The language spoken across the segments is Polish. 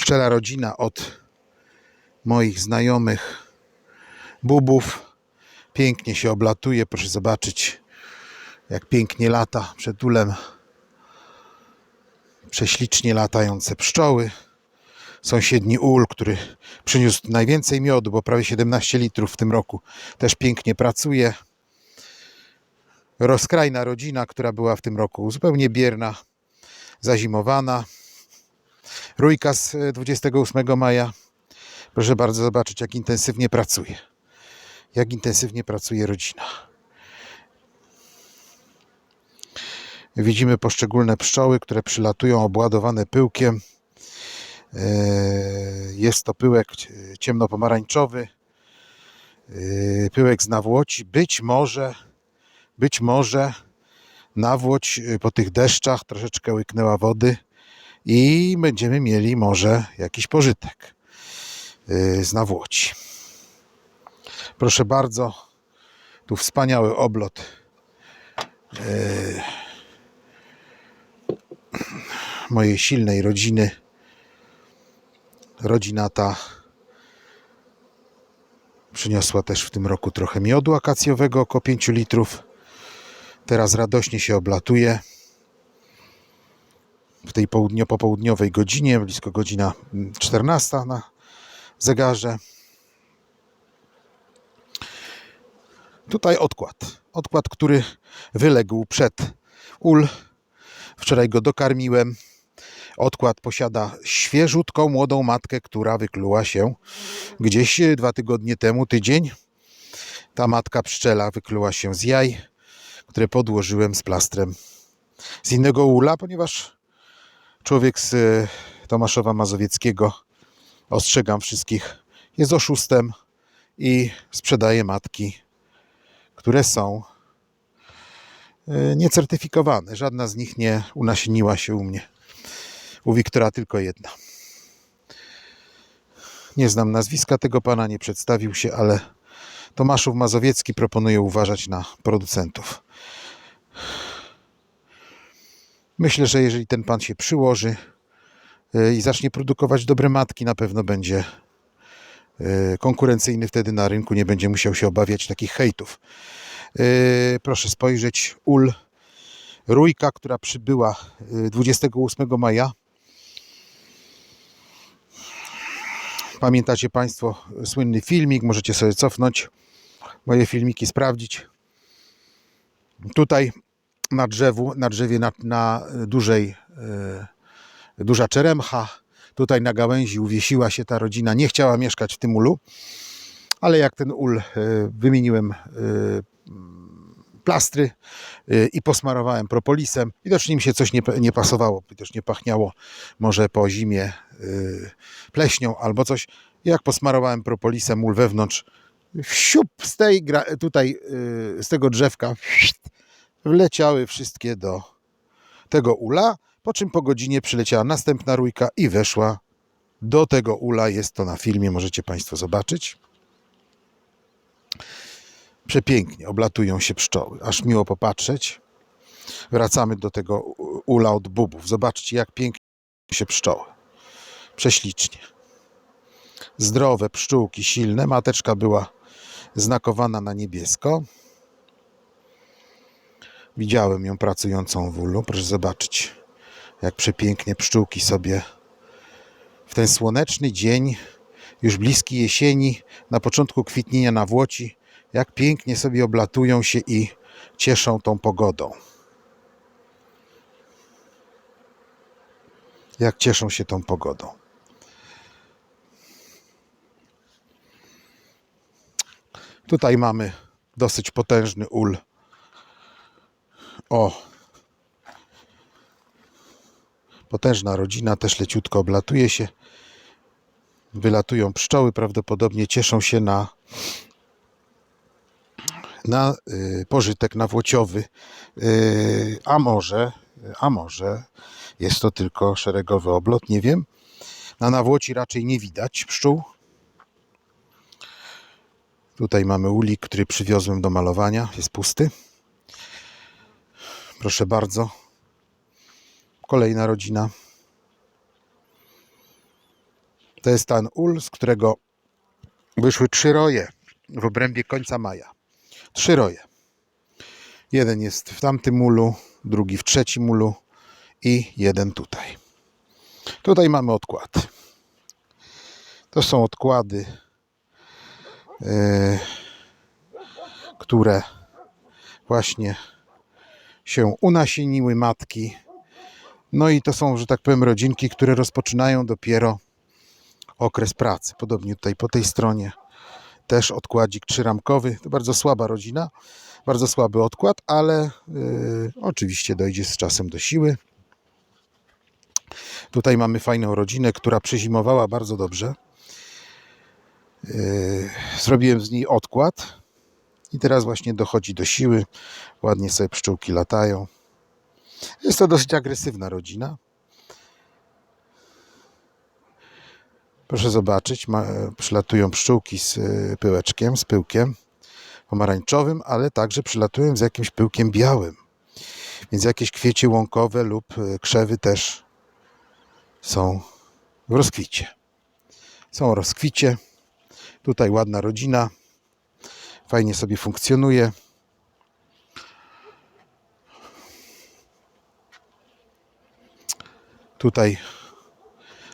Pszczela rodzina od moich znajomych bubów. Pięknie się oblatuje. Proszę zobaczyć, jak pięknie lata przed ulem. Prześlicznie latające pszczoły. Sąsiedni ul, który przyniósł najwięcej miodu, bo prawie 17 litrów w tym roku, też pięknie pracuje. Rozkrajna rodzina, która była w tym roku zupełnie bierna, zazimowana. Rójka z e, 28 maja. Proszę bardzo zobaczyć, jak intensywnie pracuje. Jak intensywnie pracuje rodzina. Widzimy poszczególne pszczoły, które przylatują obładowane pyłkiem. E, Jest to pyłek e, ciemnopomarańczowy, e, pyłek z nawłoci. Być może, być może nawłoć e, po tych deszczach troszeczkę łyknęła wody i będziemy mieli może jakiś pożytek y, z nawłoci. Proszę bardzo, tu wspaniały oblot y, mojej silnej rodziny. Rodzina ta przyniosła też w tym roku trochę miodu akacjowego, około 5 litrów. Teraz radośnie się oblatuje w tej południo, popołudniowej godzinie, blisko godzina mm, 14 na zegarze. Tutaj odkład. Odkład, który wyległ przed ul. Wczoraj go dokarmiłem. Odkład posiada świeżutką, młodą matkę, która wykluła się gdzieś e, dwa tygodnie temu, tydzień. Ta matka pszczela wykluła się z jaj, które podłożyłem z plastrem z innego ula, ponieważ człowiek z e, Tomaszowa Mazowieckiego, ostrzegam wszystkich, jest oszustem i sprzedaje matki, które są e, niecertyfikowane. Żadna z nich nie unasieniła się u mnie. U Wiktora tylko jedna. Nie znam nazwiska tego pana, nie przedstawił się, ale Tomaszów Mazowiecki proponuje uważać na producentów. Myślę, że jeżeli ten pan się przyłoży y, i zacznie produkować dobre matki, na pewno będzie y, konkurencyjny wtedy na rynku, nie będzie musiał się obawiać takich hejtów. Y, Proszę spojrzeć, ul Rójka, która przybyła y, 28 maja. Pamiętacie Państwo słynny filmik, możecie sobie cofnąć moje filmiki, sprawdzić. Tutaj na drzewu, na drzewie na, na dużej, e, duża czeremcha. Tutaj na gałęzi uwiesiła się ta rodzina. Nie chciała mieszkać w tym ulu, ale jak ten ul e, wymieniłem e, plastry i posmarowałem propolisem, widocznie mi się coś nie, nie pasowało, widocznie pachniało może po zimie pleśnią albo coś. Jak posmarowałem propolisem ul wewnątrz, siup z tej tutaj z tego drzewka wleciały wszystkie do tego ula, po czym po godzinie przyleciała następna rójka i weszła do tego ula. Jest to na filmie, możecie Państwo zobaczyć. Przepięknie oblatują się pszczoły, aż miło popatrzeć. Wracamy do tego ula od bubów. Zobaczcie, jak pięknie się pszczoły. Prześlicznie. Zdrowe pszczółki, silne. Mateczka była znakowana na niebiesko. Widziałem ją pracującą w ulu. Proszę zobaczyć, jak przepięknie pszczółki sobie w ten słoneczny dzień, już bliski jesieni, na początku kwitnienia na Włoci, jak pięknie sobie oblatują się i cieszą tą pogodą. Jak cieszą się tą pogodą. Tutaj mamy dosyć potężny ul o. Potężna rodzina, też leciutko oblatuje się. Wylatują pszczoły, prawdopodobnie cieszą się na, na y, pożytek nawłociowy. Y, a może, a może jest to tylko szeregowy oblot, nie wiem. Na nawłoci raczej nie widać pszczół. Tutaj mamy ulik, który przywiozłem do malowania, jest pusty. Proszę bardzo. Kolejna rodzina. To jest ten ul, z którego wyszły trzy roje w obrębie końca maja. Trzy roje. Jeden jest w tamtym ulu, drugi w trzecim ulu i jeden tutaj. Tutaj mamy odkład. To są odkłady, e, które właśnie się unasieniły matki. No i to są, że tak powiem, rodzinki, które rozpoczynają dopiero okres pracy. Podobnie tutaj po tej stronie też odkładzik trzyramkowy. To bardzo słaba rodzina, bardzo słaby odkład, ale y, oczywiście dojdzie z czasem do siły. Tutaj mamy fajną rodzinę, która przezimowała bardzo dobrze. Y, zrobiłem z niej odkład i teraz właśnie dochodzi do siły. Ładnie sobie pszczółki latają. Jest to dosyć agresywna rodzina. Proszę zobaczyć, ma, przylatują pszczółki z y, pyłeczkiem, z pyłkiem pomarańczowym, ale także przylatują z jakimś pyłkiem białym. Więc jakieś kwiecie łąkowe lub y, krzewy też są w rozkwicie. Są rozkwicie. Tutaj ładna rodzina. Fajnie sobie funkcjonuje. Tutaj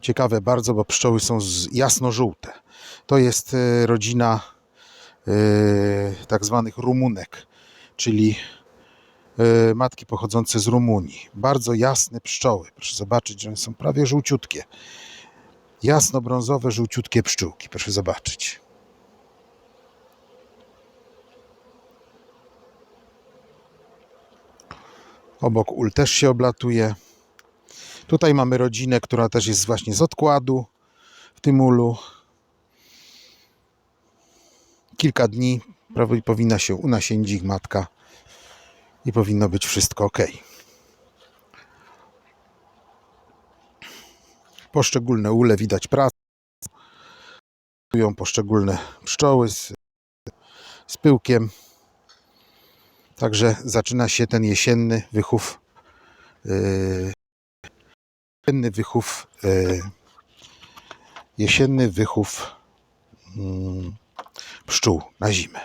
ciekawe bardzo, bo pszczoły są jasno-żółte. To jest e, rodzina e, tak zwanych rumunek, czyli e, matki pochodzące z Rumunii. Bardzo jasne pszczoły. Proszę zobaczyć, że one są prawie żółciutkie. Jasno-brązowe, żółciutkie pszczółki. Proszę zobaczyć. Obok ul też się oblatuje. Tutaj mamy rodzinę, która też jest właśnie z odkładu w tym ulu. Kilka dni prawie powinna się unasienić ich matka i powinno być wszystko ok. Poszczególne ule widać pracę. Poszczególne pszczoły z, z pyłkiem. Także zaczyna się ten jesienny wychów. Yy, jesienny wychów. Yy, jesienny wychów mm, pszczół na zimę.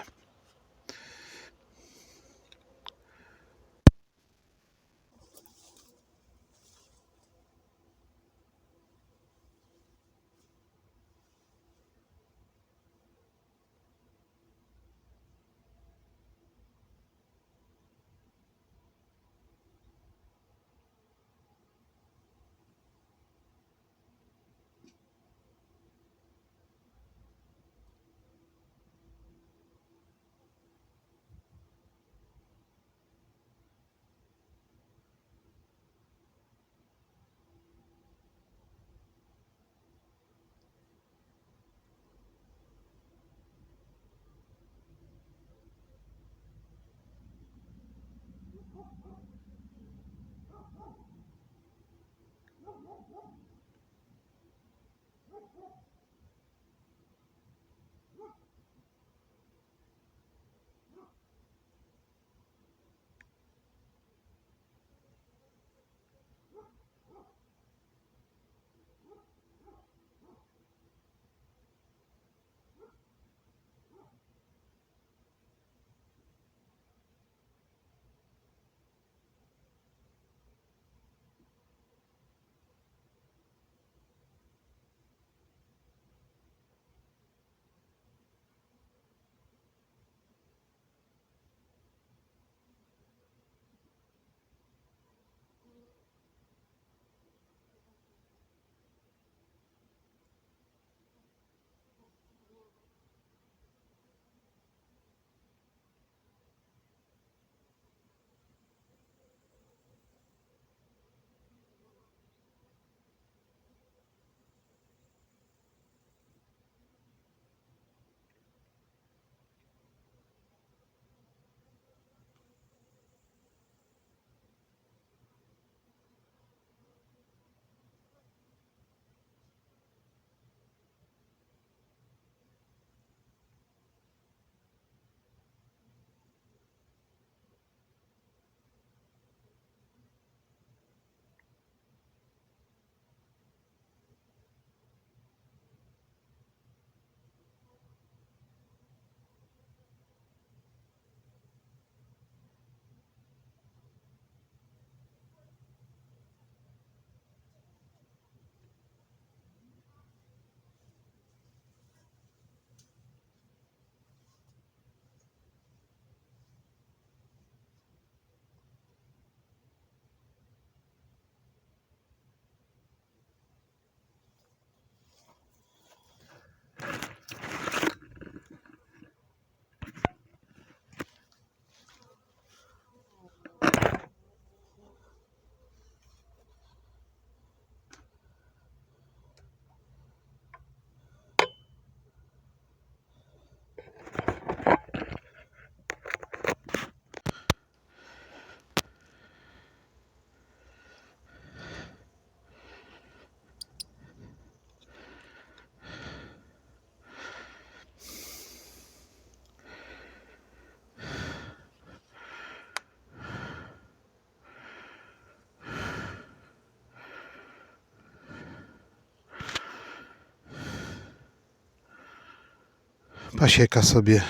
Pasieka sobie,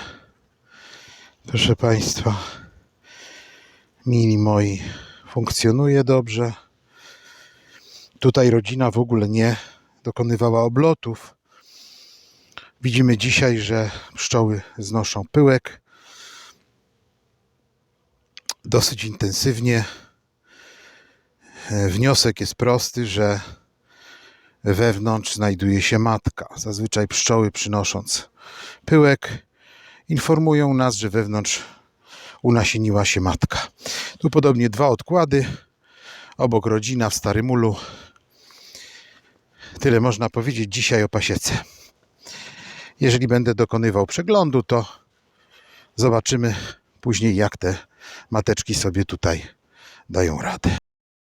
proszę Państwa, mili moi, funkcjonuje dobrze. Tutaj rodzina w ogóle nie dokonywała oblotów. Widzimy dzisiaj, że pszczoły znoszą pyłek dosyć intensywnie. E, Wniosek jest prosty, że wewnątrz znajduje się matka. Zazwyczaj pszczoły przynosząc pyłek informują nas, że wewnątrz unasieniła się matka. Tu podobnie dwa odkłady, obok rodzina w Starym Ulu. Tyle można powiedzieć dzisiaj o pasiece. Jeżeli będę dokonywał przeglądu, to zobaczymy później, jak te mateczki sobie tutaj dają radę.